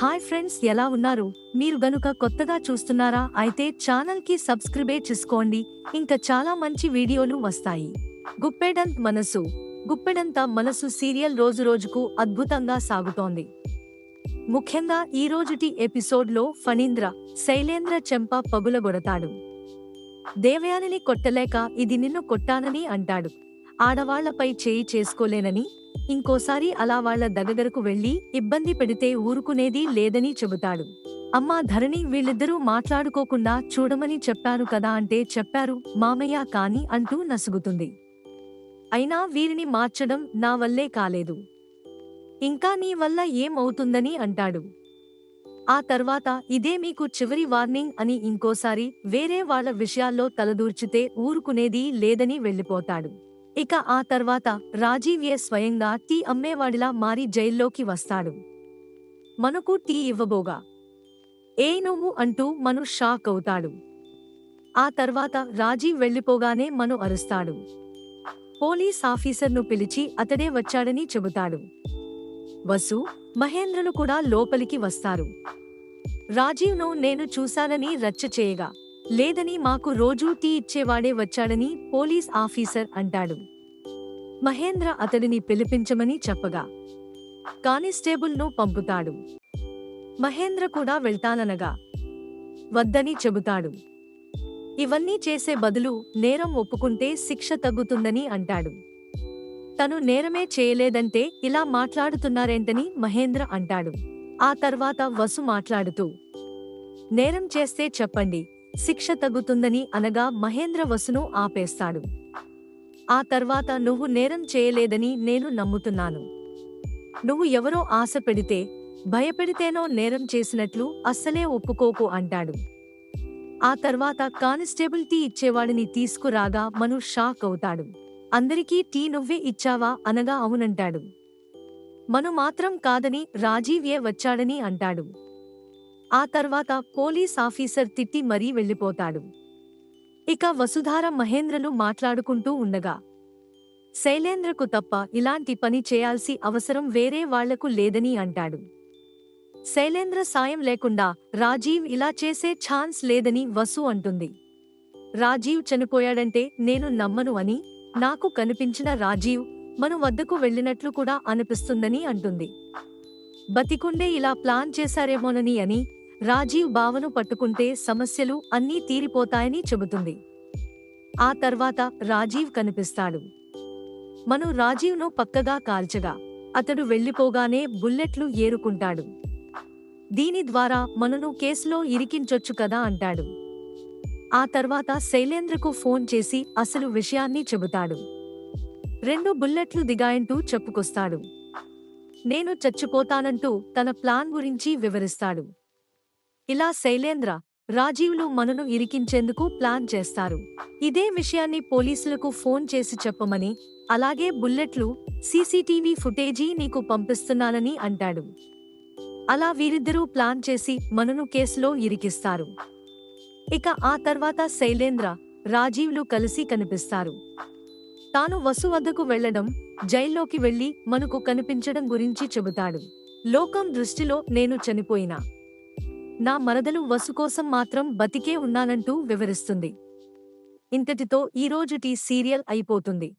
Hi friends ఎలా ఉన్నారు? మీరు గనుక కొత్తగా చూస్తున్నారా అయితే ఛానల్కి సబ్స్క్రైబే చేసుకోండి. ఇంకా చాలా మంచి వీడియోలు వస్తాయి. గుప్పెడంత్ మనసు. గుప్పెడంత మనసు సీరియల్ రోజు రోజుకు అద్భుతంగా సాగుతోంది. ముఖ్యంగా ఈ రోజుటి ఎపిసోడ్లో ఫణీంద్ర శైలేంద్ర చెంప పగులగొడతాడు. దేవయానిని కొట్టలేక ఇది నిన్ను కొట్టానని అంటాడు. ఆడవాళ్ళపై చేయి చేసుకోలేనని ఇంకోసారి అలా వాళ్ళ దగ్గరకు వెళ్ళి ఇబ్బంది పెడితే ఊరుకునేది లేదని చెబుతాడు. అమ్మా ధరణి వీళ్ళిద్దరూ మాట్లాడుకోకుండా చూడమని చెప్పారు కదా అంటే చెప్పారు మామయ్య కాని అంటూ నసుగుతుంది. అయినా వీరిని మార్చడం నా వల్లే కాలేదు. ఇంకా నీ వల్ల ఏమవుతుందని అంటాడు. ఆ తర్వాత ఇదే మీకు చివరి వార్నింగ్ అని ఇంకోసారి వేరే వాళ్ళ విషయాల్లో తలదూర్చితే ఊరుకునేది లేదని వెళ్ళిపోతాడు. ఇక ఆ తర్వాత రాజీవ్యే స్వయంగా టీ అమ్మేవాడిలా మారి జైల్లోకి వస్తాడు. మనకు టీ ఇవ్వబోగా. ఏ నువ్వు అంటూ మను షాక్ అవుతాడు. ఆ తర్వాత రాజీవ్ వెళ్ళిపోగానే మను అరుస్తాడు. పోలీస్ ఆఫీసర్ను పిలిచి అతడే వచ్చాడని చెబుతాడు. వసు మహేంద్రను కూడా లోపలికి వస్తారు. రాజీవ్ను నేను చూశానని రచ్చ చేయగా లేదని మాకు రోజూ టీ ఇచ్చేవాడే వచ్చాడని పోలీస్ ఆఫీసర్ అంటాడు. మహేంద్ర అతడిని పిలిపించమని చెప్పగా కానిస్టేబుల్ను పంపుతాడు. మహేంద్ర కూడా వెళ్తాననగా వద్దని చెబుతాడు. ఇవన్నీ చేసే బదులు నేరం ఒప్పుకుంటే శిక్ష తగ్గుతుందని అంటాడు. తను నేరమే చేయలేదంటే ఇలా మాట్లాడుతున్నారేంటని మహేంద్ర అంటాడు. ఆ తర్వాత వసు మాట్లాడుతూ నేరం చేస్తే చెప్పండి శిక్ష తగ్గుతుందని అనగా మహేంద్ర వసును ఆపేస్తాడు. ఆ తర్వాత నువ్వు నేరం చేయలేదని నేను నమ్ముతున్నాను. నువ్వు ఎవరో ఆశ పెడితే భయపెడితేనో నేరం చేసినట్లు అస్సలే ఒప్పుకోకు అంటాడు. ఆ తర్వాత కానిస్టేబుల్ టీ ఇచ్చేవాడిని తీసుకురాగా మను షాక్ అవుతాడు. అందరికీ టీ నువ్వే ఇచ్చావా అనగా అవునంటాడు. మను మాత్రం కాదని రాజీవ్యే వచ్చాడని అంటాడు. ఆ తర్వాత పోలీస్ ఆఫీసర్ తిట్టి మరీ వెళ్ళిపోతాడు. ఇక వసుధార మహేంద్రలు మాట్లాడుకుంటూ ఉండగా శైలేంద్రకు తప్ప ఇలాంటి పని చేయాల్సి అవసరం వేరే వాళ్ళకు లేదని అంటాడు. శైలేంద్ర సాయం లేకుండా రాజీవ్ ఇలా చేసే ఛాన్స్ లేదని వసు అంటుంది. రాజీవ్ చనిపోయాడంటే నేను నమ్మను అని నాకు కనిపించిన రాజీవ్ మన వద్దకు వెళ్ళినట్లు కూడా అనిపిస్తుందని అంటుంది. బతికుండే ఇలా ప్లాన్ చేశారేమోనని అని రాజీవ్ బావను పట్టుకుంటే సమస్యలు అన్నీ తీరిపోతాయని చెబుతుంది. ఆ తర్వాత రాజీవ్ కనిపిస్తాడు. మను రాజీవ్ను పక్కగా కాల్చగా అతడు వెళ్ళిపోగానే బుల్లెట్లు ఏరుకుంటాడు. దీని ద్వారా మనను కేసులో ఇరికించొచ్చు కదా అంటాడు. ఆ తర్వాత శైలేంద్రకు ఫోన్ చేసి అసలు విషయాన్ని చెబుతాడు. రెండు బుల్లెట్లు దిగాయంటూ చెప్పుకొస్తాడు. నేను చచ్చిపోతానంటూ తన ప్లాన్ గురించి వివరిస్తాడు. ఇలా శైలేంద్ర రాజీవ్లు మనను ఇరికించేందుకు ప్లాన్ చేస్తారు. ఇదే విషయాన్ని పోలీసులకు ఫోన్ చేసి చెప్పమని అలాగే బుల్లెట్లు సీసీటీవీ ఫుటేజీ నీకు పంపిస్తున్నానని అంటాడు. అలా వీరిద్దరూ ప్లాన్ చేసి మనను కేసులో ఇరికిస్తారు. ఇక ఆ తర్వాత శైలేంద్ర రాజీవ్లు కలిసి కనిపిస్తారు. తాను వసు వద్దకు వెళ్ళడం జైల్లోకి వెళ్ళి మనకు కనిపించడం గురించి చెబుతాడు. లోకం దృష్టిలో నేను చనిపోయినా నా మరదలు వసు కోసం మాత్రం బతికే ఉన్నానంటూ వివరిస్తుంది. ఇంతటితో ఈరోజుటి సీరియల్ అయిపోతుంది.